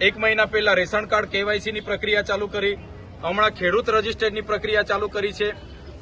એક મહિના પહેલા રેશન કાર્ડ કેવાયસી ની પ્રક્રિયા ચાલુ કરી. હમણાં ખેડૂત રજીસ્ટરની પ્રક્રિયા ચાલુ કરી છે.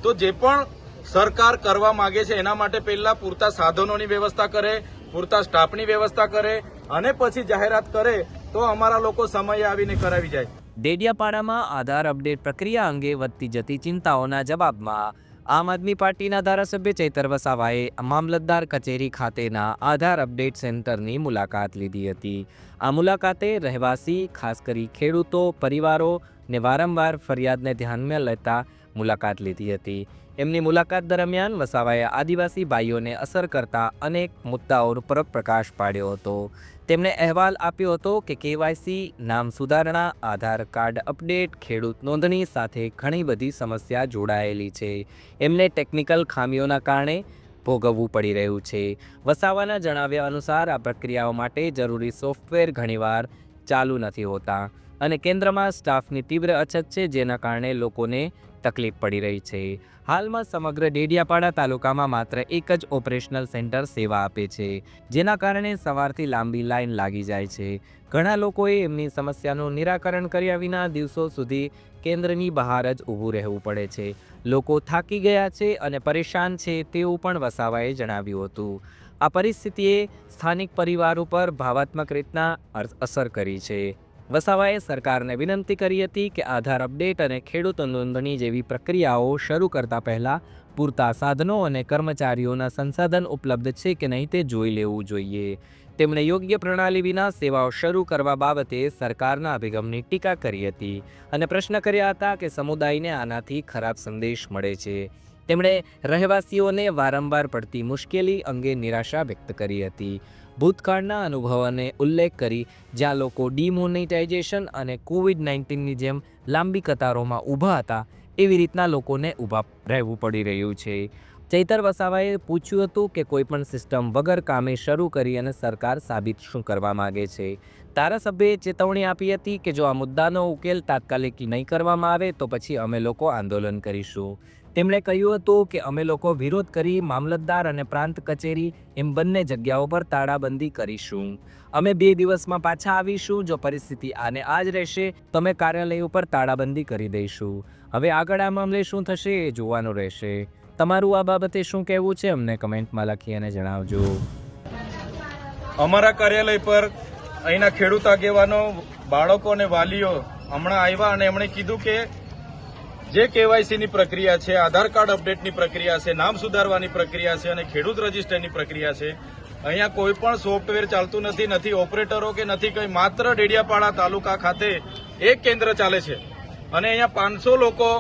તો જે પણ સરકાર કરવા માંગે છે, એના માટે પહેલા પૂરતા સાધનોની વ્યવસ્થા કરે, પૂરતા સ્ટાફની વ્યવસ્થા કરે અને પછી જાહેરાત કરે તો અમારા લોકો સમયે આવીને કરાવી જાય. ડેડિયાપાડામાં આધાર અપડેટ પ્રક્રિયા અંગે વધતી જતી ચિંતાઓના જવાબમાં આમ આદમી પાર્ટીના ધારાસભ્ય ચૈતર વસાવાએ મામલતદાર કચેરી ખાતેના આધાર અપડેટ સેન્ટરની મુલાકાત લીધી હતી. આ મુલાકાતે રહેવાસી, ખાસ કરી ખેડૂતો પરિવારોને વારંવાર ફરિયાદને ધ્યાનમાં લેતા મુલાકાત લીધી હતી. એમની મુલાકાત દરમિયાન વસાવાએ આદિવાસી ભાઈઓને અસર કરતા અનેક મુદ્દાઓ પર પ્રકાશ પાડ્યો હતો. તેમણે અહેવાલ આપ્યો હતો કે કેવાયસી, નામ સુધારણા, આધાર કાર્ડ અપડેટ, ખેડૂત નોંધણી સાથે ઘણી બધી સમસ્યા જોડાયેલી છે. એમને ટેકનિકલ ખામીઓના કારણે ભોગવવું પડી રહ્યું છે. વસાવાના જણાવ્યા અનુસાર આ પ્રક્રિયાઓ માટે જરૂરી સોફ્ટવેર ઘણીવાર ચાલુ નથી હોતા અને કેન્દ્રમાં સ્ટાફની તીવ્ર અછત છે જેના કારણે લોકોને તકલીફ પડી રહી છે. હાલમાં સમગ્ર ડેડિયાપાડા તાલુકામાં માત્ર એક જ ઓપરેશનલ સેન્ટર સેવા આપે છે, જેના કારણે સવારથી લાંબી લાઈન લાગી જાય છે. ઘણા લોકોએ એમની સમસ્યાનું નિરાકરણ કર્યા વિના દિવસો સુધી કેન્દ્રની બહાર જ ઊભું રહેવું પડે છે. લોકો થાકી ગયા છે અને પરેશાન છે તેવું પણ વસાવાએ જણાવ્યું હતું. આ પરિસ્થિતિએ સ્થાનિક પરિવાર ઉપર ભાવાત્મક રીતના અસર કરી છે. વસાવાએ સરકારને વિનંતી કરી હતી કે આધાર અપડેટ અને ખેડૂત નોંધણી જેવી પ્રક્રિયાઓ શરૂ કરતા પહેલાં પૂરતા સાધનો અને કર્મચારીઓના સંસાધન ઉપલબ્ધ છે કે નહીં તે જોઈ લેવું જોઈએ. તેમણે યોગ્ય પ્રણાલી વિના સેવાઓ શરૂ કરવા બાબતે સરકારના અભિગમની ટીકા કરી હતી અને પ્રશ્ન કર્યા હતા કે સમુદાયને આનાથી ખરાબ સંદેશ મળે છે. તેમણે રહેવાસીઓને વારંવાર પડતી મુશ્કેલી અંગે નિરાશા વ્યક્ત કરી હતી. ભૂતકાળના અનુભવોને ઉલ્લેખ કરી જ્યાં લોકો ડિમોનિટાઇઝેશન અને કોવિડ નાઇન્ટીનની જેમ લાંબી કતારોમાં ઊભા હતા, એવી રીતના લોકોને ઊભા રહેવું પડી રહ્યું છે. ચૈતર વસાવાએ પૂછ્યું હતું કે કોઈપણ સિસ્ટમ વગર કામે શરૂ કરી અને સરકાર સાબિત શું કરવા માગે છે. ધારાસભ્યએ ચેતવણી આપી હતી કે જો આ મુદ્દાનો ઉકેલ તાત્કાલિક નહીં કરવામાં આવે તો પછી અમે લોકો આંદોલન કરીશું. તેમણે કહ્યું હતું કે અમે લોકો વિરોધ કરી મામલતદાર અને પ્રાંત કચેરી એમ બંને જગ્યાઓ પર તાળાબંધી કરીશું. અમે બે દિવસમાં પાછા આવીશું. જો પરિસ્થિતિ આને આ જ રહેશે તો અમે કાર્યાલય ઉપર તાળાબંધી કરી દઈશું. હવે આગળ આ મામલે શું થશે એ જોવાનું રહેશે. તમારું આ બાબતે શું કહેવું છે? અમને કમેન્ટમાં લખી અને જણાવજો. અમારા કાર્યાલય પર અહીંના ખેડૂત આગેવાનો, બાળકો અને વાલીઓ હમણાં આવ્યા અને એમણે કીધું કે જે કેવાયસીની પ્રક્રિયા છે, આધાર કાર્ડ અપડેટની પ્રક્રિયા છે, નામ સુધારવાની પ્રક્રિયા છે અને ખેડૂત રજીસ્ટરની પ્રક્રિયા છે, અહીંયા કોઈ પણ સોફ્ટવેર ચાલતું નથી નથી ઓપરેટરો કે નથી કંઈ, માત્ર ડેડિયાપાડા તાલુકા ખાતે એક કેન્દ્ર ચાલે છે. અને અહીંયા પાંચસો લોકો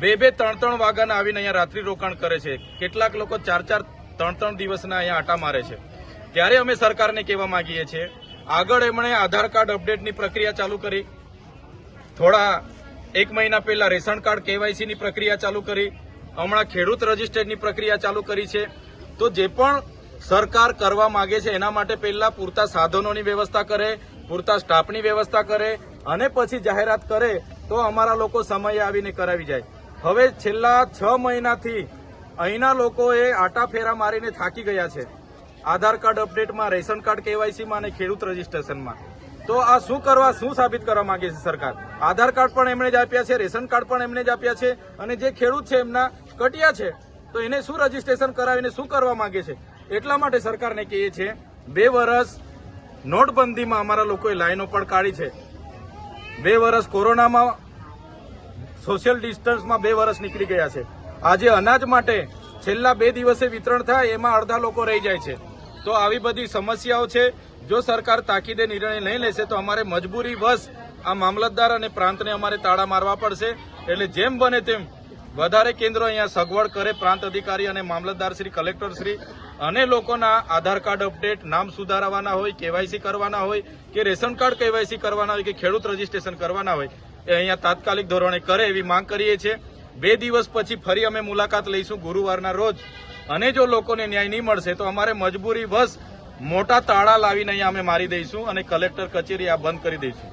બે બે ત્રણ ત્રણ વાગ્યાના આવીને અહીંયા રાત્રિ રોકાણ કરે છે. કેટલાક લોકો ચાર ચાર ત્રણ ત્રણ દિવસના અહીંયા આટા મારે છે. ત્યારે અમે સરકારને કહેવા માંગીએ છીએ, આગળ એમણે આધાર કાર્ડ અપડેટની પ્રક્રિયા ચાલુ કરી. થોડા એક મહિના પહેલા રેશન કાર્ડ કેવાયસીની પ્રક્રિયા ચાલુ કરી. હમણાં ખેડૂત રજીસ્ટરની પ્રક્રિયા ચાલુ કરી છે. તો જે પણ સરકાર કરવા માંગે છે, એના માટે પહેલા પૂરતા સાધનોની વ્યવસ્થા કરે, પૂરતા સ્ટાફની વ્યવસ્થા કરે અને પછી જાહેરાત કરે તો અમારા લોકો સમયે આવીને કરાવી જાય. હવે છેલ્લા છ મહિનાથી અહીંના લોકોએ આટા ફેરા મારીને થાકી ગયા છે. આધાર કાર્ડ અપડેટમાં, રેશન કાર્ડ કેવાયસીમાં અને ખેડૂત રજીસ્ટ્રેશનમાં. તો આ શું કરવા, શું સાબિત કરવા માંગે છે સરકાર? આધાર કાર્ડ પણ એમણે જ આપ્યા છે, રેશન કાર્ડ પણ એમણે જ આપ્યા છે અને જે ખેડૂત છે એમના કટિયા છે, તો એને શું રજીસ્ટ્રેશન કરાવીને શું કરવા માંગે છે? એટલા માટે સરકારને કહીએ છે બે વર્ષ નોટબંધીમાં અમારા લોકોએ લાઈનો પણ કાઢી છે. બે વર્ષ કોરોનામાં સોશિયલ ડિસ્ટન્સમાં બે વર્ષ નીકળી ગયા છે. આજે અનાજ માટે છેલ્લા બે દિવસે વિતરણ થાય એમાં અડધા લોકો રહી જાય છે. તો આવી બધી સમસ્યાઓ છે. જો સરકાર તાકીદે નિર્ણય નહીં લેશે તો અમારે મજબૂરી વશ આ મામલતદાર અને પ્રાંતને અમારે તાળા મારવા પડશે. એટલે જેમ બને તેમ વધારે કેન્દ્રો અહીંયા સગવડ કરે પ્રાંત અધિકારી અને મામલતદાર શ્રી, કલેક્ટર શ્રી અને લોકોના આધાર કાર્ડ અપડેટ, નામ સુધારવાના હોય, કેવાયસી કરવાના હોય કે રેશન કાર્ડ કેવાયસી કરવાના હોય કે ખેડૂત રજીસ્ટ્રેશન કરવાના હોય એ અહીંયા તાત્કાલિક ધોરણે કરે એવી માંગ કરીએ છીએ. બે દિવસ પછી ફરી અમે મુલાકાત લઈશું ગુરુવારના રોજ. અને જો લોકોને ન્યાય નહીં મળશે તો અમારે મજબૂરી બસ મોટા તાળા લાવીને અહીંયા અમે મારી દઈશું અને કલેક્ટર કચેરી આ બંધ કરી દઈશું.